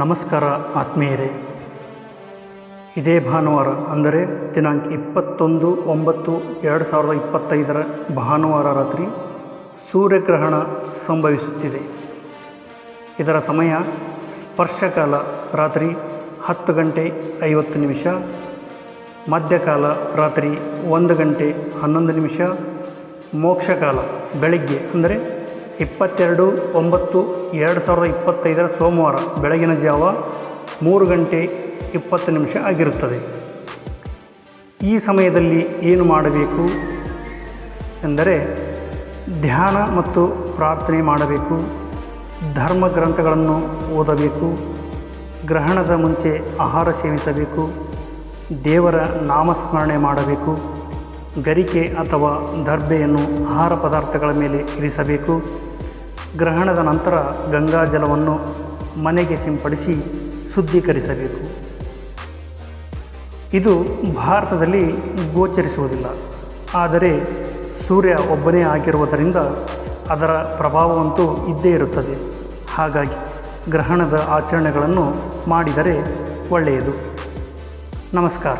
ನಮಸ್ಕಾರ ಆತ್ಮೀಯರೇ. ಇದೇ ಭಾನುವಾರ, ಅಂದರೆ ದಿನಾಂಕ ಇಪ್ಪತ್ತೊಂದು ಒಂಬತ್ತು ಎರಡು ಸಾವಿರದ ಇಪ್ಪತ್ತೈದರ ಭಾನುವಾರ ರಾತ್ರಿ ಸೂರ್ಯಗ್ರಹಣ ಸಂಭವಿಸುತ್ತಿದೆ. ಇದರ ಸಮಯ ಸ್ಪರ್ಶಕಾಲ ರಾತ್ರಿ ಹತ್ತು ಗಂಟೆ ಐವತ್ತು ನಿಮಿಷ, ಮಧ್ಯಕಾಲ ರಾತ್ರಿ ಒಂದು ಗಂಟೆ ಹನ್ನೊಂದು ನಿಮಿಷ, ಮೋಕ್ಷಕಾಲ ಬೆಳಗ್ಗೆ, ಅಂದರೆ ಇಪ್ಪತ್ತೆರಡು, ಒಂಬತ್ತು, ಎರಡು ಸಾವಿರದ ಇಪ್ಪತ್ತೈದರ ಸೋಮವಾರ ಬೆಳಗಿನ ಜಾವ ಮೂರು ಗಂಟೆ ಇಪ್ಪತ್ತು ನಿಮಿಷ ಆಗಿರುತ್ತದೆ. ಈ ಸಮಯದಲ್ಲಿ ಏನು ಮಾಡಬೇಕು? ಎಂದರೆ ಧ್ಯಾನ ಮತ್ತು ಪ್ರಾರ್ಥನೆ ಮಾಡಬೇಕು. ಧರ್ಮ ಗ್ರಂಥಗಳನ್ನು ಓದಬೇಕು. ಗ್ರಹಣದ ಮುಂಚೆ ಆಹಾರ ಸೇವಿಸಬೇಕು. ದೇವರ ನಾಮಸ್ಮರಣೆ ಮಾಡಬೇಕು. ಗರಿಕೆ ಅಥವಾ ದರ್ಬೆಯನ್ನು ಆಹಾರ ಪದಾರ್ಥಗಳ ಮೇಲೆ ಇರಿಸಬೇಕು. ಗ್ರಹಣದ ನಂತರ ಗಂಗಾಜಲವನ್ನು ಮನೆಗೆ ಸಿಂಪಡಿಸಿ ಶುದ್ಧೀಕರಿಸಬೇಕು. ಇದು ಭಾರತದಲ್ಲಿ ಗೋಚರಿಸುವುದಿಲ್ಲ. ಆದರೆ ಸೂರ್ಯ ಒಬ್ಬನೇ ಆಗಿರುವುದರಿಂದ ಅದರ ಪ್ರಭಾವವಂತೂ ಇದ್ದೇ ಇರುತ್ತದೆ. ಹಾಗಾಗಿ ಗ್ರಹಣದ ಆಚರಣೆಗಳನ್ನು ಮಾಡಿದರೆ ಒಳ್ಳೆಯದು. ನಮಸ್ಕಾರ.